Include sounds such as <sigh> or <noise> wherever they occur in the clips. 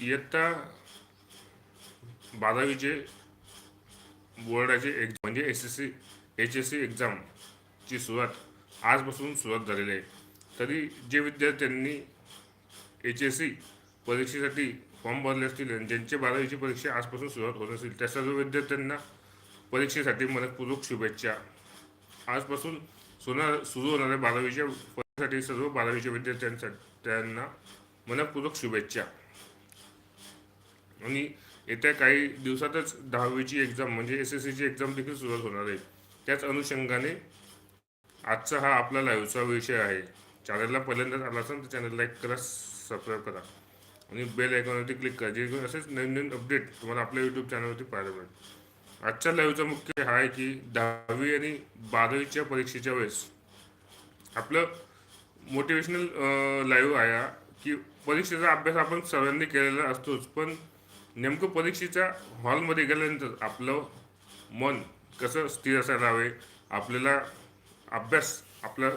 इयत्ता बारावीचे बोर्डाचे एक म्हणजे S S C H S C एक्झामची सुरुवात आजपासून सुरुवात झालेली आहे. तरी जे विद्यार्थ्यांनी एच एस सी परीक्षेसाठी फॉर्म भरले असतील आणि ज्यांची बारावीची परीक्षा आजपासून सुरुवात होत असेल त्या सर्व विद्यार्थ्यांना परीक्षेसाठी मनपूर्वक शुभेच्छा. आजपासून सुना सुरू होणाऱ्या बारावीच्या परीक्षेसाठी सर्व बारावीच्या विद्यार्थ्यांसाठी त्यांना मनपूर्वक शुभेच्छा. आणि येत्या काही दिवसातच दहावीची एक्झाम म्हणजे एस एस सीची एक्झाम देखील सुरुवात होणार आहे. त्याच अनुषंगाने आजचा हा आपला लाईव्हचा विषय आहे. चॅनलला पहिल्यांदाच आला असेल तर चॅनल लाईक करा सबस्क्राईब करा. आणि बेल आयकॉनवरती क्लिक करा जेणेकरून असेच नवीन नवीन अपडेट तुम्हाला आपल्या यूट्यूब चॅनलवरती पाहायला मिळेल. आजच्या लाईव्हचा मुख्य हा आहे की दहावी आणि बारावीच्या परीक्षेच्या वेळेस आपलं मोटिवेशनल लाईव्ह आहे की परीक्षेचा अभ्यास आपण सर्वांनी केलेला असतोच पण नेमकं परीक्षेच्या हॉलमध्ये गेल्यानंतर आपलं मन कसं स्थिर असायला हवे आपल्याला अभ्यास आपला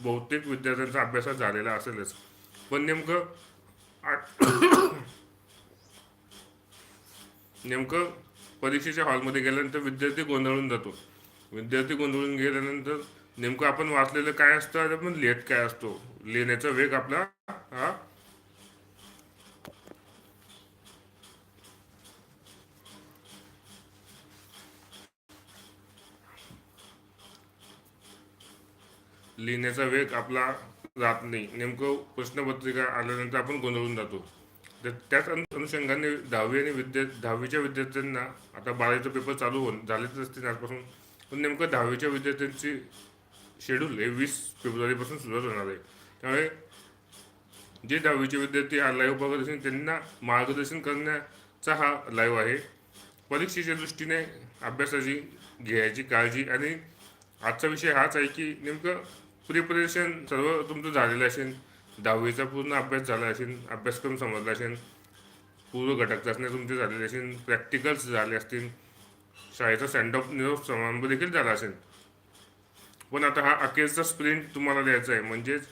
बहुतेक विद्यार्थ्यांचा अभ्यास हा झालेला असेलच. पण नेमकं नेमकं परीक्षेच्या हॉलमध्ये गेल्यानंतर विद्यार्थी गोंधळून जातो. विद्यार्थी गोंधळून गेल्यानंतर नेमकं आपण वाचलेलं काय असतं आणि आपण लिहित काय असतो? लिहिण्याचा वेग आपला हा? लिहिण्याचा वेग आपला जात नाही. नेमकं प्रश्नपत्रिका आल्यानंतर आपण गोंधळून जातो. तर त्याच अनु- अनुषंगाने दहावी आणि विद्या दहावीच्या विद्यार्थ्यांना आता बारावीचा पेपर चालू होऊन झालेच असतील आजपासून. पण नेमकं दहावीच्या विद्यार्थ्यांची शेड्यूल हे वीस फेब्रुवारीपासून सुरुवात होणार आहे. त्यामुळे जे दहावीचे विद्यार्थी हा लाईव्ह बघत असेल त्यांना मार्गदर्शन करण्याचा हा लाईव्ह आहे. परीक्षेच्या दृष्टीने अभ्यासाची घ्यायची काळजी आणि आजचा विषय हाच आहे की नेमकं प्रिपरेशन सर्व तुमचं झालेलं असेल दहावीचा पूर्ण अभ्यास झाला असेल अभ्यासक्रम समजला असेल पूर्व घटक चाचण्या तुमचे झालेले असेल प्रॅक्टिकल्स झाले असतील शाळेचा सँड ऑफ निरोप समारंभ देखील झाला असेल. पण आता हा अखेरचा स्प्रिंट तुम्हाला द्यायचा आहे म्हणजेच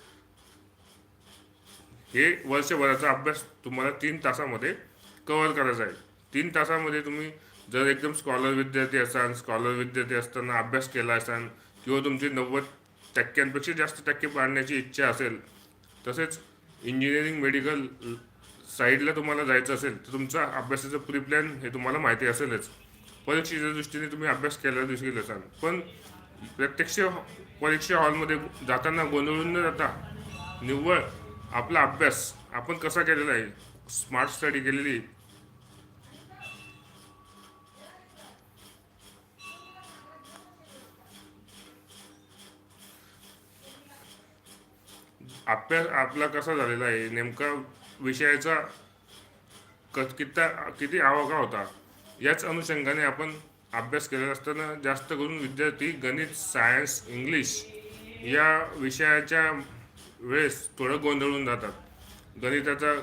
हे वर्षभराचा अभ्यास तुम्हाला तीन तासामध्ये कवर करायचा आहे. तीन तासामध्ये तुम्ही जर एकदम स्कॉलर विद्यार्थी असाल स्कॉलर विद्यार्थी असताना अभ्यास केला असाल किंवा तुमची नव्वद टक्क्यांपेक्षा जास्त टक्के पाडण्याची इच्छा असेल तसेच इंजिनिअरिंग मेडिकल साईडला तुम्हाला जायचं असेल तर तुमचा अभ्यासाचं प्री प्लॅन हे तुम्हाला माहिती असेलच. परीक्षेच्या दृष्टीने तुम्ही अभ्यास केला देखील असाल. पण प्रत्यक्ष परीक्षा हॉलमध्ये जाताना गोंधळून न जाता निव्वळ आपला अभ्यास आपण कसा केलेला आहे? स्मार्ट स्टडी केलेली अभ्यास आपला कसा झालेला आहे? नेमका विषयाचा क किता किती आवाका होता? याच अनुषंगाने आपण अभ्यास केलेला असताना जास्त करून विद्यार्थी गणित सायन्स इंग्लिश या विषयाच्या वेळेस थोडं गोंधळून जातात. गणिताचा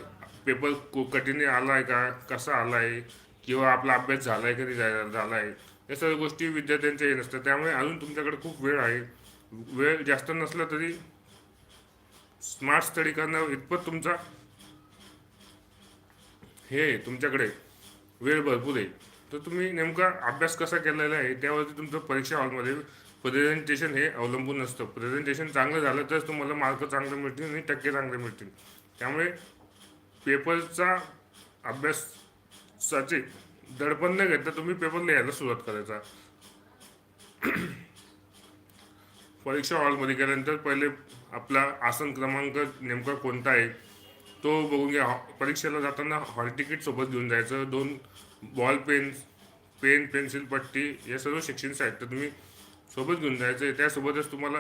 पेपर को कठीण आला आहे का? कसा आला आहे किंवा आपला अभ्यास झाला आहे कधी झाला आहे या सर्व गोष्टी विद्यार्थ्यांच्या हे नसतात त्यामुळे अजून तुमच्याकडे खूप वेळ आहे. वेळ जास्त नसला तरी स्मार्ट स्टडी करणं इतपत तुमचा हे आहे तुमच्याकडे वेळ भरपूर आहे. तर तुम्ही नेमका अभ्यास कसा केलेला आहे त्यावरती तुमचं परीक्षा हॉलमध्ये प्रेझेंटेशन हे अवलंबून असतं. प्रेझेंटेशन चांगलं झालं तरच तुम्हाला मार्क चांगले मिळतील आणि टक्के चांगले मिळतील. त्यामुळे पेपरचा अभ्यासाचे दडपण न घेता तुम्ही पेपर लिहायला सुरुवात करायचा. परीक्षा हॉलमध्ये गेल्यानंतर पहिले आपला आसन क्रमांक नेमका कोणता आहे तो बघून घ्या. हॉ- परीक्षेला जाताना हॉल तिकीट सोबत घेऊन जायचं. दोन बॉल पेन पेन पेन्सिल पट्टी या सर्व शिक्षण साहित्य तुम्ही सोबत घेऊन जायचं आहे. त्यासोबतच तुम्हाला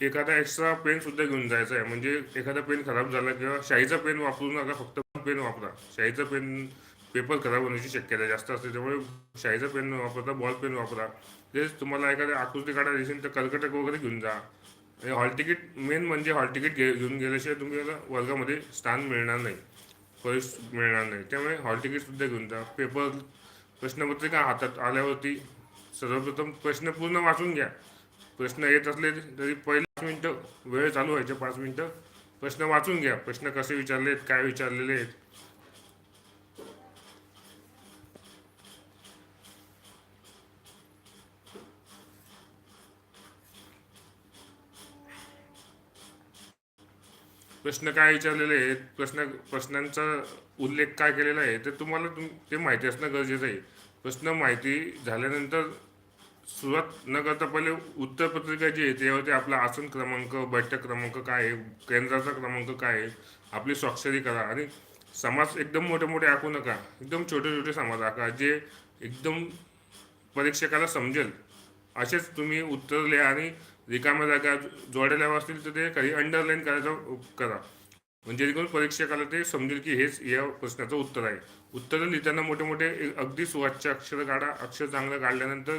एखादा एक्स्ट्रा पेनसुद्धा घेऊन जायचा आहे. म्हणजे एखादा पेन खराब झाला किंवा शाईचा पेन वापरू नका. फक्त पेन वापरा. शाईचा पेन पेपर खराब होण्याची शक्यता जास्त असते. त्यामुळे शाईचा पेन वापरता बॉल पेन वापरा. तेच तुम्हाला एखाद्या आकृती काढायला असेल तर कर्कटक वगैरे घेऊन जा. आणि हॉल तिकीट मेन म्हणजे हॉल तिकीट घे घेऊन गेल्याशिवाय तुम्हाला वर्गामध्ये स्थान मिळणार नाही. परिस मिळणार नाही. त्यामुळे हॉल तिकीटसुद्धा घेऊन जा. पेपर प्रश्नपत्रिका हातात आल्यावरती सर्वप्रथम प्रश्न पूर्ण वाचून घ्या. प्रश्न येत असले तरी पहिले पाच मिनटं वेळ चालू व्हायचे पाच मिनटं प्रश्न वाचून घ्या. प्रश्न कसे विचारले आहेत काय विचारलेले आहेत प्रश्न काय विचारलेले आहेत प्रश्न प्रश्नांचा उल्लेख काय केलेला आहे ते तुम्हाला तुम ते माहिती असणं गरजेचं आहे. प्रश्न माहिती झाल्यानंतर सुरुवात न करता पहिले उत्तरपत्रिका जी आहे त्यावरती आपला आसन क्रमांक बैठक क्रमांक काय आहे केंद्राचा क्रमांक काय आहे आपली स्वाक्षरी करा आणि समाज एकदम मोठे मोठे आखू नका. एकदम छोटे छोटे समाज आखा जे एकदम परीक्षकाला समजेल. असेच तुम्ही उत्तर लिहा आणि रिकाम्या जागा जोड्या असतील तर ते काही अंडरलाईन करायचं करा. म्हणजे जेणेकरून परीक्षकाला ते समजेल की हेच या प्रश्नाचं उत्तर आहे. उत्तर लिहिताना मोठे मोठे अगदी सुवाच्य अक्षर काढा अक्षर चांगलं काढल्यानंतर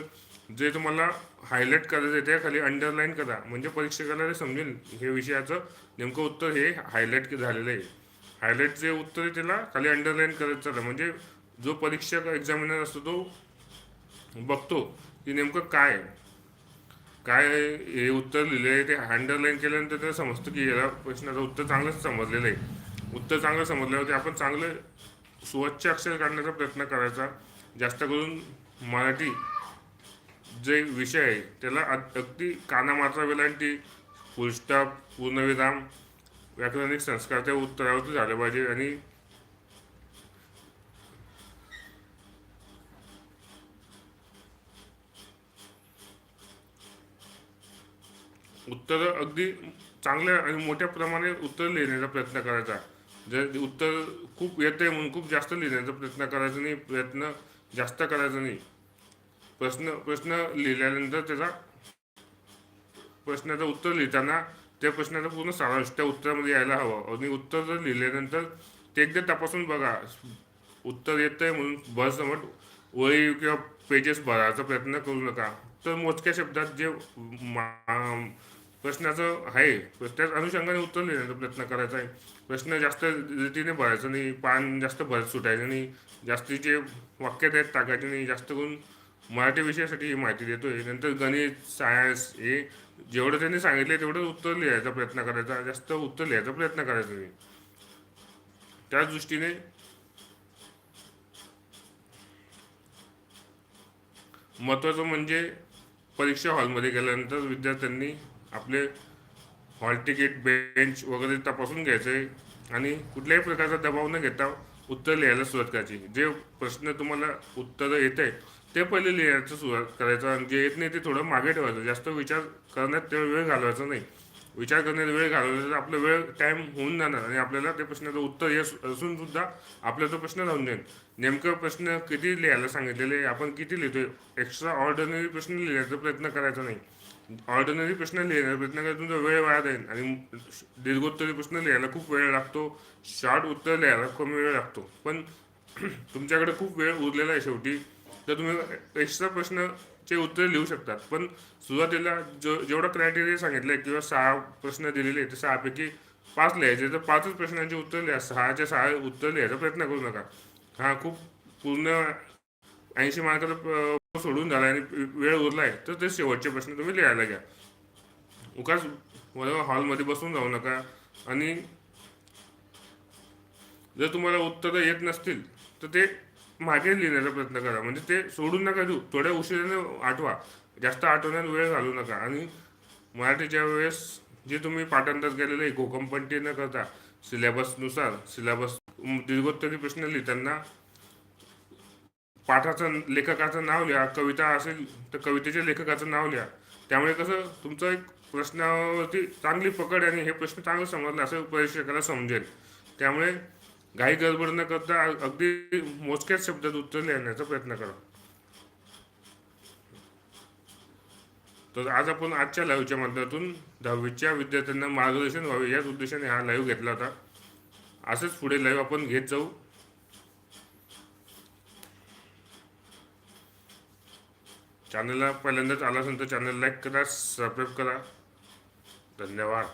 जे तुम्हाला हायलाईट करायचं आहे त्या खाली अंडरलाईन करा. म्हणजे परीक्षकाला ते समजेल हे विषयाचं नेमकं उत्तर हे हायलाईट झालेलं आहे. हायलाईट जे उत्तर आहे त्याला खाली अंडरलाईन करत चाललं म्हणजे जो परीक्षक एक्झामिनर असतो तो बघतो की नेमकं काय आहे. काय हे उत्तर लिहिले आहे ते अंडरलाईन केल्यानंतर त्याला समजतं की याला प्रश्नाचं उत्तर चांगलंच समजलेलं आहे. उत्तर चांगलं समजल्यावरती आपण चांगलं स्वच्छ अक्षर काढण्याचा प्रयत्न करायचा. जास्त करून मराठी जे विषय आहे त्याला अग- अगदी कानामात्रा वेलांटी फुलस्टॉप पूर्णविराम व्याकरणिक संस्कार त्या उत्तरावरती झाले पाहिजे. आणि उत्तरं अगदी चांगल्या आणि मोठ्या प्रमाणे उत्तर लिहिण्याचा प्रयत्न करायचा. जर उत्तर खूप येते म्हणून खूप जास्त लिहिण्याचा प्रयत्न करायचा नाही प्रयत्न जास्त करायचा नाही. प्रश्न प्रश्न लिहिल्यानंतर त्याचा प्रश्नाचं उत्तर लिहिताना त्या प्रश्नाचा पूर्ण सारांश त्या उत्तरामध्ये यायला हवं. आणि उत्तर जर लिहिल्यानंतर ते एकदा तपासून बघा. उत्तर येतं आहे म्हणून भरसमट वही किंवा पेजेस भरायचा प्रयत्न करू नका. तर मोजक्या शब्दात जे मा- प्रश्नाचं आहे. त्याच अनुषंगाने उत्तर लिहिण्याचा प्रयत्न करायचा आहे. प्रश्न जास्त रीतीने भरायचा नाही. पान जास्त भरत सुटायचं नाही. जास्तीचे वाक्य आहेत टाकायचे नाही. जास्त करून मराठी विषयासाठी ही माहिती देतोय. नंतर गणित सायन्स हे जेवढं त्यांनी सांगितलं तेवढं उत्तर लिहायचा प्रयत्न करायचा. जास्त उत्तर लिहायचा प्रयत्न करायचा नाही. त्याच दृष्टीने महत्त्वाचं म्हणजे परीक्षा हॉलमध्ये गेल्यानंतर विद्यार्थ्यांनी आपले हॉल तिकीट बेंच वगैरे तपासून घ्यायचे आणि कुठल्याही प्रकारचा दबाव न घेता उत्तर लिहायला सुरुवात करायची. जे प्रश्न तुम्हाला उत्तरं येत आहे ते पहिले लिहायचं सुरुवात करायचं आणि जे येत नाही ते थोडं मागे ठेवायचं. जास्त विचार करण्यात तेव्हा वेळ घालवायचा नाही. विचार करण्यात वेळ घालवला तर आपला वेळ टाईम होऊन जाणार आणि आपल्याला त्या प्रश्नाचं उत्तर हे असून सुद्धा आपला तो प्रश्न राहून जाईल. नेमकं प्रश्न किती लिहायला सांगितलेले आपण किती लिहितोय? एक्स्ट्रा ऑर्डिनरी प्रश्न लिहिण्याचा प्रयत्न करायचा नाही. ऑर्डिनरी प्रश्न लिहिण्या प्रयत्न करायचा तुमचा वेळ वाया जाईल. आणि दीर्घोत्तरी प्रश्न लिहायला खूप वेळ लागतो. शॉर्ट उत्तर लिहायला कमी वेळ लागतो. पण <clears throat> तुमच्याकडे खूप वेळ उरलेला आहे शेवटी. तर तुम्ही एक्स्ट्रा प्रश्नचे उत्तर लिहू शकतात. पण सुरुवातीला जो जेवढा क्रायटेरिया सांगितलं आहे किंवा सहा प्रश्न दिलेले आहेत ते सहापैकी पाच लिहायचे. तर पाचच प्रश्नांचे उत्तर लिहा. सहाच्या सहा उत्तर लिहायचा प्रयत्न करू नका. हा खूप पूर्ण ऐंशी मार्काचा प- सोडून झाला आणि वेळ उरला आहे. तर ते शेवटचे प्रश्न तुम्ही लिहायला घ्या. उगाच हॉलमध्ये बसून जाऊ नका. आणि जर तुम्हाला उत्तरं येत नसतील तर ते मागे लिहिण्याचा प्रयत्न करा. म्हणजे ते सोडून नका देऊ. थोड्या उशिराने आठवा. जास्त आठवण्यात वेळ घालू नका. आणि मराठीच्या वेळेस जे तुम्ही पाठांतर केलेलं आहे घोकमपट्टी न करता सिलेबसनुसार सिलेबस दीर्घोत्तरी प्रश्न लिहिताना पाठाचं लेखकाचं नाव लिहा कविता असेल तर कवितेच्या लेखकाचं नाव लिहा. त्यामुळे कसं तुमचं एक प्रश्नावरती चांगली पकड आणि हे प्रश्न चांगलं समजलं असं परीक्षकाला समजेल. त्यामुळे घाई गडबड न करता अगदी मोजक्याच शब्दात उत्तर लिहिण्याचा प्रयत्न करा. तर आज आपण आजच्या लाईव्हच्या माध्यमातून दहावीच्या विद्यार्थ्यांना मार्गदर्शन व्हावे याच उद्देशाने हा लाईव्ह घेतला होता. असंच पुढे लाईव्ह आपण घेत जाऊ. चॅनलला पहिल्यांदाच आला असेल तर चॅनल लाईक करा सबस्क्राईब करा. धन्यवाद.